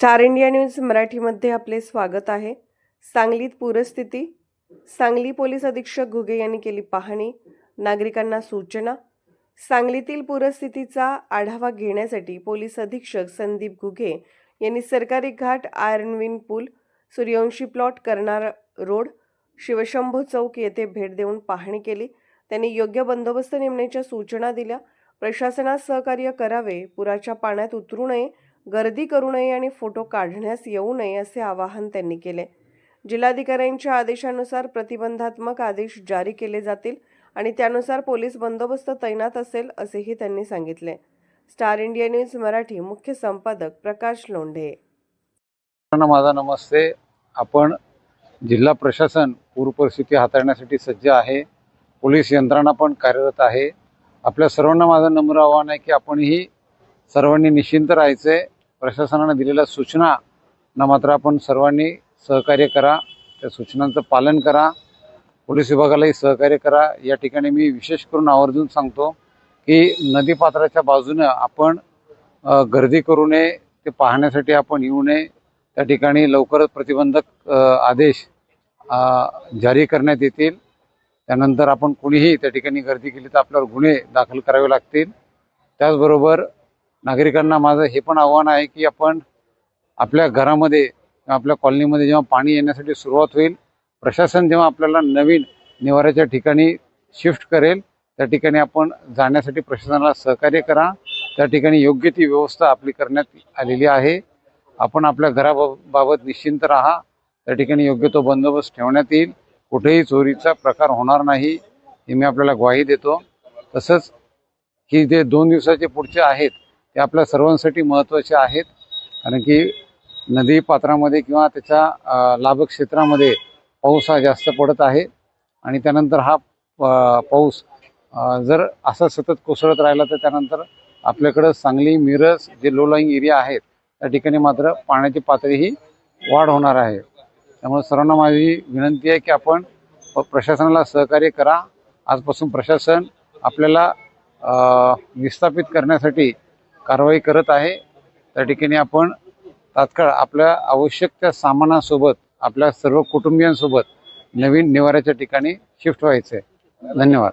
Star India news मराठीमध्ये आपले स्वागत आहे. सांगलीत पूरस्थिती सांगली पोलीस अधीक्षक घुगे यांनी केली पाहणी नागरिकांना सूचना. सांगलीतील पूरस्थितीचा आढावा घेण्यासाठी पोलीस अधीक्षक संदीप घुगे यांनी सरकारी घाट आयर्नविन पूल सूर्यवंशी प्लॉट करणार रोड शिवशंभू चौक येथे भेट देऊन पाहणी केली. त्यांनी योग्य बंदोबस्त नेमण्याच्या सूचना दिल्या. प्रशासनास सहकार्य करावे पुराच्या पाण्यात उतरू नये गर्दी करू नये आणि फोटो काढण्यास येऊ नये असे आवाहन त्यांनी केले. जिल्हाधिकाऱ्यांच्या आदेशानुसार प्रतिबंधात्मक आदेश जारी केले जातील आणि त्यानुसार पोलीस बंदोबस्त तैनात असेल असेही त्यांनी सांगितले. स्टार इंडिया न्यूज मराठी मुख्य संपादक प्रकाश लोंढे. सर्वांना माझा नमस्ते. आपण जिल्हा प्रशासन पूर परिस्थिती हाताळण्यासाठी सज्ज आहे. पोलीस यंत्रणा पण कार्यरत आहे. आपल्या सर्वांना माझं नम्र आव्हान आहे की आपणही सर्वांनी निश्चिंत राहायचे. प्रशासनानं दिलेल्या सूचना ना मात्र आपण सर्वांनी सहकार्य करा त्या सूचनांचं पालन करा पोलीस विभागालाही सहकार्य करा. या ठिकाणी मी विशेष करून आवर्जून सांगतो की नदीपात्राच्या बाजूनं आपण गर्दी करू नये ते पाहण्यासाठी आपण येऊ नये. त्या ठिकाणी लवकरच प्रतिबंधक आदेश जारी करण्यात येतील. त्यानंतर आपण कुणीही त्या ठिकाणी गर्दी केली तर आपल्यावर गुन्हे दाखल करावे लागतील. त्याचबरोबर नागरिकांना माझं हे पण आव्हान आहे की आपण आपल्या घरामध्ये किंवा आपल्या कॉलनीमध्ये जेव्हा पाणी येण्यासाठी सुरुवात होईल प्रशासन जेव्हा आपल्याला नवीन निवाऱ्याच्या ठिकाणी शिफ्ट करेल त्या ठिकाणी आपण जाण्यासाठी प्रशासनाला सहकार्य करा. त्या ठिकाणी योग्य ती व्यवस्था आपली करण्यात आलेली आहे. आपण आपल्या घराबाबत निश्चिंत राहा. त्या ठिकाणी योग्य तो बंदोबस्त ठेवण्यात येईल. कुठेही चोरीचा प्रकार होणार नाही हे मी आपल्याला ग्वाही देतो. तसंच ही जे दोन दिवसाचे पुढचे आहेत ते आपल्या सर्वांसाठी महत्त्वाचे आहेत. कारण की नदी पात्रामध्ये किंवा त्याच्या लाभक्षेत्रामध्ये लाभक क्षेत्रामध्ये पाऊस हा जास्त पडत आहे. आणि त्यानंतर हा पाऊस जर असा सतत कोसळत राहिला तर त्यानंतर आपल्याकडं सांगली मिरज जे लो लाईंग एरिया आहेत त्या ठिकाणी मात्र पाण्याची पातळी ही वाढ होणार आहे. त्यामुळे सर्वांना माझी विनंती आहे की आपण प्रशासनाला सहकार्य करा. आजपासून प्रशासन आपल्याला विस्थापित करण्यासाठी कारवाई करत आहे. त्या ठिकाणी आपण तात्काळ आपल्या आवश्यक त्या सामानासोबत आपल्या सर्व कुटुंबियांसोबत नवीन निवाऱ्याच्या ठिकाणी शिफ्ट व्हायचं आहे धन्यवाद.